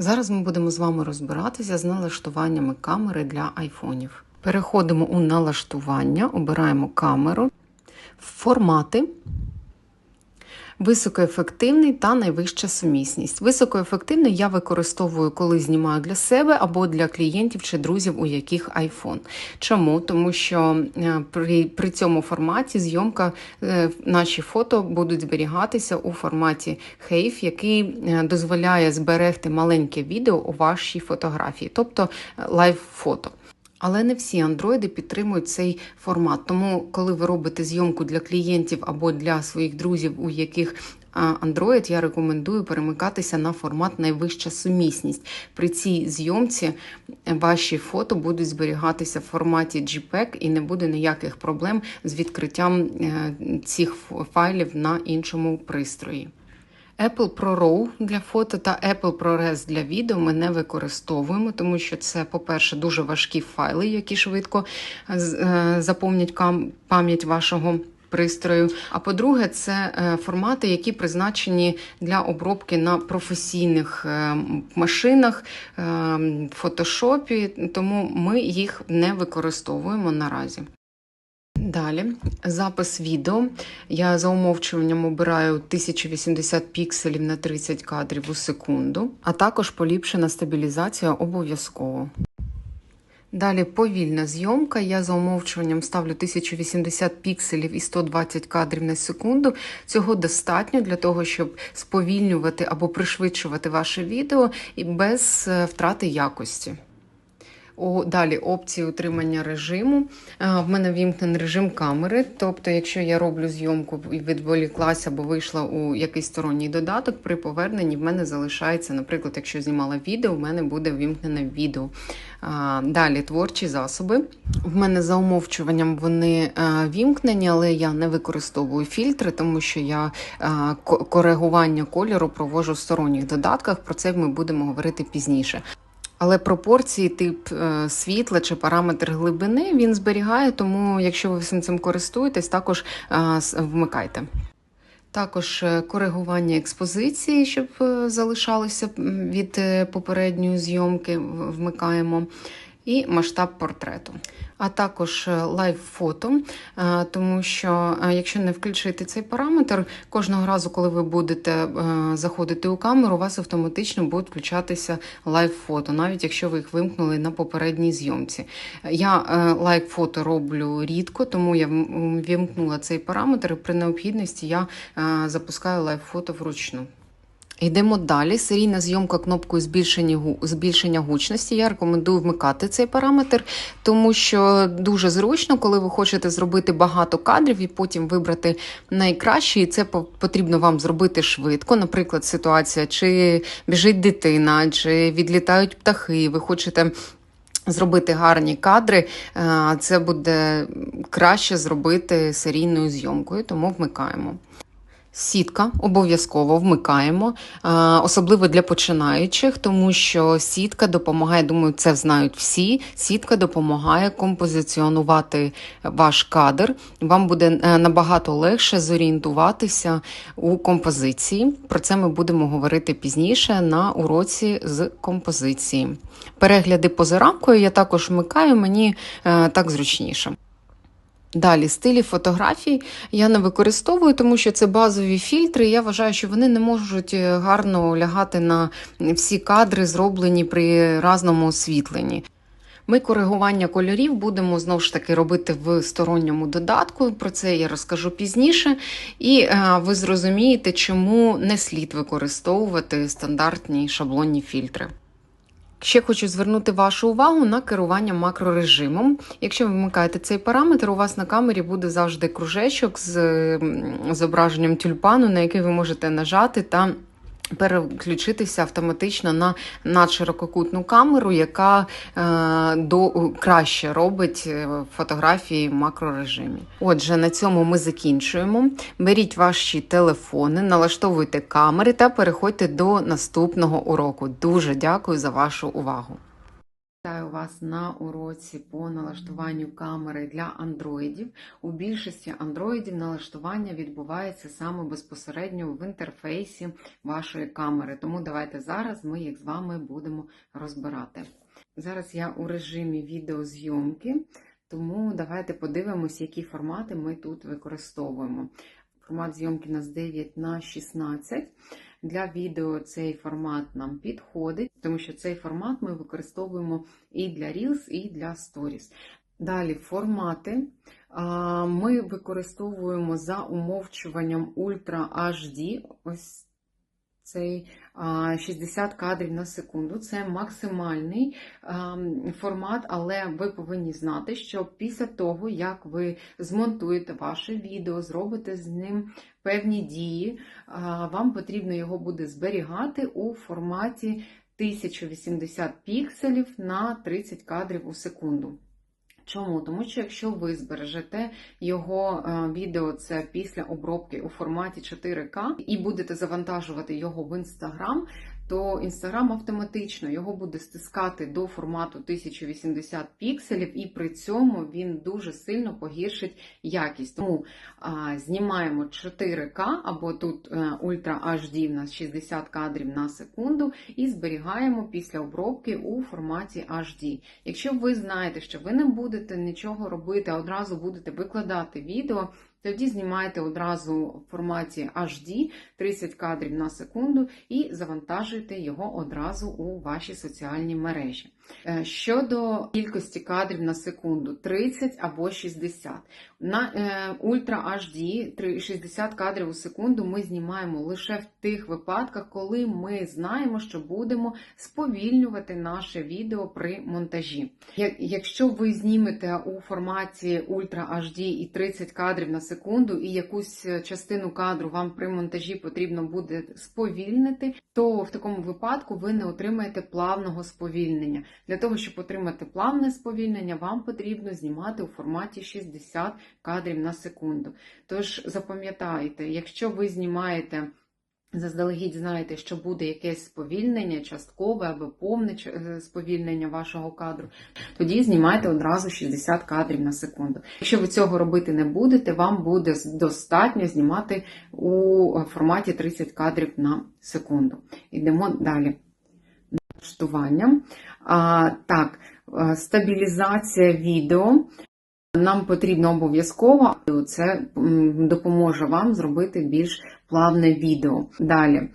Зараз ми будемо з вами розбиратися з налаштуваннями камери для айфонів. Переходимо у налаштування, обираємо камеру, формати. Високоефективний та найвища сумісність. Високоефективний я використовую, коли знімаю для себе або для клієнтів чи друзів, у яких iPhone. Чому? Тому що е, при, при цьому форматі зйомка, е, наші фото будуть зберігатися у форматі HEIF, який е, дозволяє зберегти маленьке відео у вашій фотографії, тобто лайв-фото. Але не всі андроїди підтримують цей формат. Тому, коли ви робите зйомку для клієнтів або для своїх друзів, у яких Android, я рекомендую перемикатися на формат найвища сумісність. При цій зйомці ваші фото будуть зберігатися в форматі JPEG і не буде ніяких проблем з відкриттям цих файлів на іншому пристрої. Apple Pro RAW для фото та Apple ProRes для відео ми не використовуємо, тому що це, по-перше, дуже важкі файли, які швидко заповнять пам'ять вашого пристрою. А по-друге, це формати, які призначені для обробки на професійних машинах фотошопі, тому ми їх не використовуємо наразі. Далі запис відео. Я за умовчуванням обираю 1080 пікселів на 30 кадрів у секунду, а також поліпшена стабілізація обов'язково. Далі повільна зйомка. Я за умовчуванням ставлю 1080 пікселів і 120 кадрів на секунду. Цього достатньо для того, щоб сповільнювати або пришвидшувати ваше відео і без втрати якості. О, Далі опції утримання режиму. В мене вімкнений режим камери. Тобто, якщо я роблю зйомку і відволіклася або вийшла у якийсь сторонній додаток, при поверненні в мене залишається, наприклад, якщо знімала відео, в мене буде вімкнене відео. Далі творчі засоби. В мене за умовчуванням вони вімкнені, але я не використовую фільтри, тому що я коригування кольору провожу в сторонніх додатках. Про це ми будемо говорити пізніше. Але пропорції, тип е, світла чи параметр глибини він зберігає, тому якщо ви всім цим користуєтесь, також е, вмикайте. Також е, коригування експозиції, щоб залишалося від попередньої зйомки, вмикаємо. І масштаб портрету, а також лайв-фото, тому що якщо не включити цей параметр, кожного разу, коли ви будете заходити у камеру, у вас автоматично будуть включатися лайв-фото, навіть якщо ви їх вимкнули на попередній зйомці. Я лайв-фото роблю рідко, тому я вимкнула цей параметр. і При необхідності я запускаю лайв-фото вручну. Йдемо далі. Серійна зйомка кнопкою збільшення гучності. Я рекомендую вмикати цей параметр, тому що дуже зручно, коли ви хочете зробити багато кадрів і потім вибрати найкраще, і це потрібно вам зробити швидко. Наприклад, ситуація, чи біжить дитина, чи відлітають птахи. Ви хочете. Зробити гарні кадри, це буде краще зробити серійною зйомкою, тому вмикаємо. Сітка обов'язково вмикаємо, особливо для починаючих, тому що сітка допомагає, думаю, це знають всі. Сітка допомагає композиціонувати ваш кадр. Вам буде набагато легше зорієнтуватися у композиції. Про це ми будемо говорити пізніше на уроці з композиції. Перегляди поза рамкою я також вмикаю, мені так зручніше. Далі стилі фотографій я не використовую, тому що це базові фільтри. Я вважаю, що вони не можуть гарно лягати на всі кадри, зроблені при разному освітленні. Ми коригування кольорів будемо знову ж таки робити в сторонньому додатку. Про це я розкажу пізніше. І ви зрозумієте, чому не слід використовувати стандартні шаблонні фільтри. Ще хочу звернути вашу увагу на керування макрорежимом. Якщо ви вмикаєте цей параметр, у вас на камері буде завжди кружечок з зображенням тюльпану, на який ви можете нажати та переключитися автоматично на надширококутну камеру, яка е, до, краще робить фотографії в макрорежимі. Отже, на цьому ми закінчуємо. Беріть ваші телефони, налаштовуйте камери та переходьте до наступного уроку. Дуже дякую за вашу увагу! Вітаю вас на уроці по налаштуванню камери для андроїдів. У більшості андроїдів налаштування відбувається саме безпосередньо в інтерфейсі вашої камери. Тому давайте зараз ми їх з вами будемо розбирати. Зараз я у режимі відеозйомки, тому давайте подивимось, які формати ми тут використовуємо. Формат зйомки у нас 9 на 16. Для відео цей формат нам підходить, тому що цей формат ми використовуємо і для Reels, і для Stories. Далі формати ми використовуємо за умовчуванням Ultra HD. Ось цей 60 кадрів на секунду. Це максимальний формат, але ви повинні знати, що після того, як ви змонтуєте ваше відео, зробите з ним певні дії, вам потрібно його буде зберігати у форматі 1080 пікселів на 30 кадрів у секунду. Чому? Тому що якщо ви збережете його е, відео це після обробки у форматі 4К і будете завантажувати його в Instagram, то Instagram автоматично його буде стискати до формату 1080 пікселів, і при цьому він дуже сильно погіршить якість. Тому а, знімаємо 4К або тут е, Ultra HD в нас 60 кадрів на секунду, і зберігаємо після обробки у форматі HD. Якщо ви знаєте, що ви не будете нічого робити, а одразу будете викладати відео. Тоді знімайте одразу в форматі HD 30 кадрів на секунду і завантажуйте його одразу у ваші соціальні мережі. Е, Щодо кількості кадрів на секунду 30 або 60. На Ultra HD 60 кадрів у секунду ми знімаємо лише в тих випадках, коли ми знаємо, що будемо сповільнювати наше відео при монтажі. Якщо ви знімете у форматі Ultra HD і 30 кадрів на секунду, і якусь е, частину кадру вам при монтажі потрібно буде сповільнити, то в такому випадку ви не отримаєте плавного сповільнення. Для того, щоб отримати плавне сповільнення, вам потрібно знімати у форматі 60 кадрів на секунду. Тож запам'ятайте, якщо ви знімаєте. Заздалегідь знаєте, що буде якесь сповільнення, часткове або повне е, сповільнення вашого кадру, тоді знімайте одразу 60 кадрів на секунду. Якщо ви цього робити не будете, вам буде достатньо знімати у форматі 30 кадрів на секунду. Йдемо далі. Налаштування. А, так, е, стабілізація відео. Нам потрібно обов'язково, це допоможе вам зробити більш плавне відео. Далі,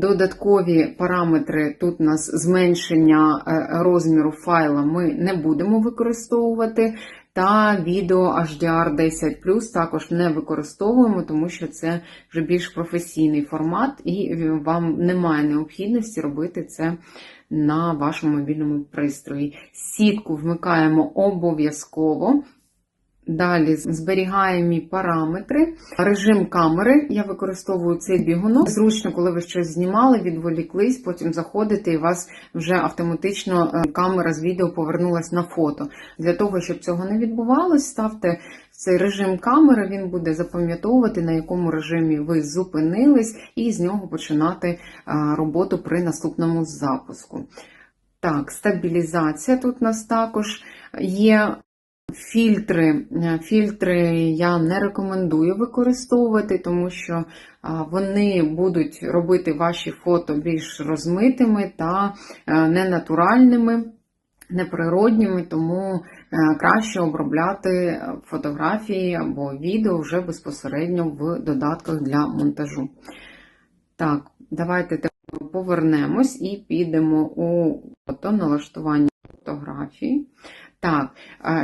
додаткові параметри, тут у нас зменшення е, розміру файла ми не будемо використовувати, та відео HDR10 також не використовуємо, тому що це вже більш професійний формат, і е, вам немає необхідності робити це на вашому мобільному пристрої. Сітку вмикаємо обов'язково. Далі зберігаємо параметри. Режим камери. Я використовую цей бігунок. Зручно, коли ви щось знімали, відволіклись, потім заходите і вас вже автоматично е, камера з відео повернулась на фото. Для того, щоб цього не відбувалось, ставте цей режим камери, він буде запам'ятовувати, на якому режимі ви зупинились, і з нього починати е, роботу при наступному запуску. Так, стабілізація тут у нас також є. Фільтри. Е, Фільтри я не рекомендую використовувати, тому що вони будуть робити ваші фото більш розмитими та е, ненатуральними, неприродніми, тому е, краще обробляти фотографії або відео вже безпосередньо в додатках для монтажу. Так, давайте повернемось і підемо у фото налаштування фотографії. Так,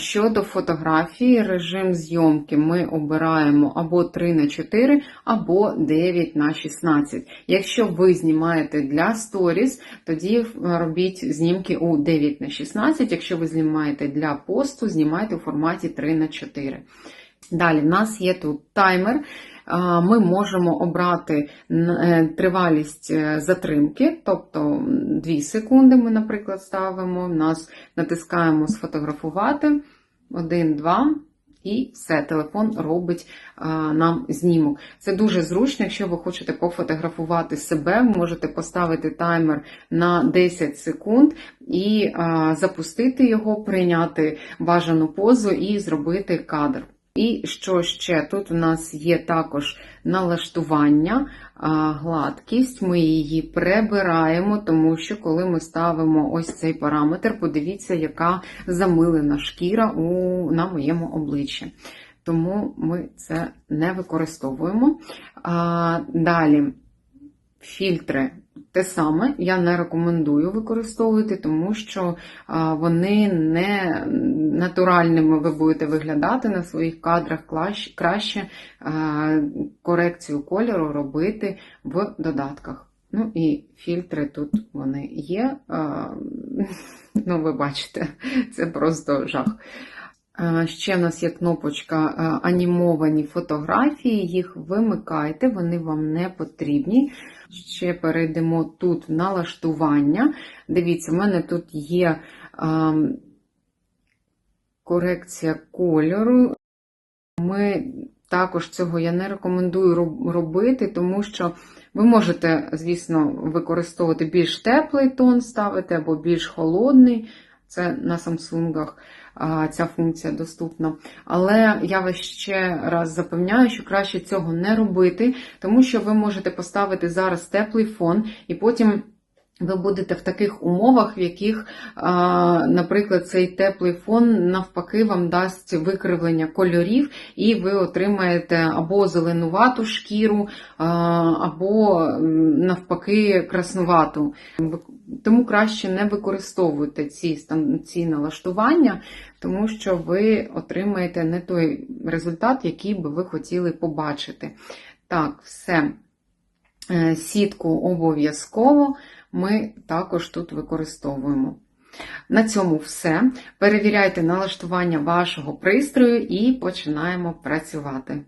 щодо фотографії, режим зйомки ми обираємо або 3 на 4 або 9 на 16 Якщо ви знімаєте для сторіс, тоді робіть знімки у 9 на 16 Якщо ви знімаєте для посту, знімайте у форматі 3 на 4 Далі в нас є тут таймер. Ми можемо обрати е, тривалість е, затримки, тобто 2 секунди ми, наприклад, ставимо. Нас натискаємо сфотографувати. 1, 2. І все, телефон робить нам знімок. Це дуже зручно, якщо ви хочете пофотографувати себе, ви можете поставити таймер на 10 секунд і запустити його, прийняти бажану позу і зробити кадр. І що ще? Тут у нас є також налаштування, гладкість. Ми її прибираємо, тому що коли ми ставимо ось цей параметр, подивіться, яка замилена шкіра у, на моєму обличчі. Тому ми це не використовуємо. А, далі, фільтри. Те саме я не рекомендую використовувати, тому що вони не натуральними ви будете виглядати на своїх кадрах краще корекцію кольору робити в додатках. Ну і фільтри тут вони є. Ну, ви бачите, це просто жах. Ще в нас є кнопочка анімовані фотографії, їх вимикайте, вони вам не потрібні. Ще перейдемо тут в налаштування. Дивіться, в мене тут є корекція кольору. Ми також цього я не рекомендую робити, тому що ви можете, звісно, використовувати більш теплий тон ставити або більш холодний. Це на самсунгах ця функція доступна. Але я вас ще раз запевняю, що краще цього не робити, тому що ви можете поставити зараз теплий фон, і потім ви будете в таких умовах, в яких, наприклад, цей теплий фон навпаки вам дасть викривлення кольорів, і ви отримаєте або зеленувату шкіру, або навпаки краснувату. Тому краще не використовуйте ці, ці налаштування, тому що ви отримаєте не той результат, який би ви хотіли побачити. Так, все. Е, Сітку обов'язково ми також тут використовуємо. На цьому все. Перевіряйте налаштування вашого пристрою і починаємо працювати.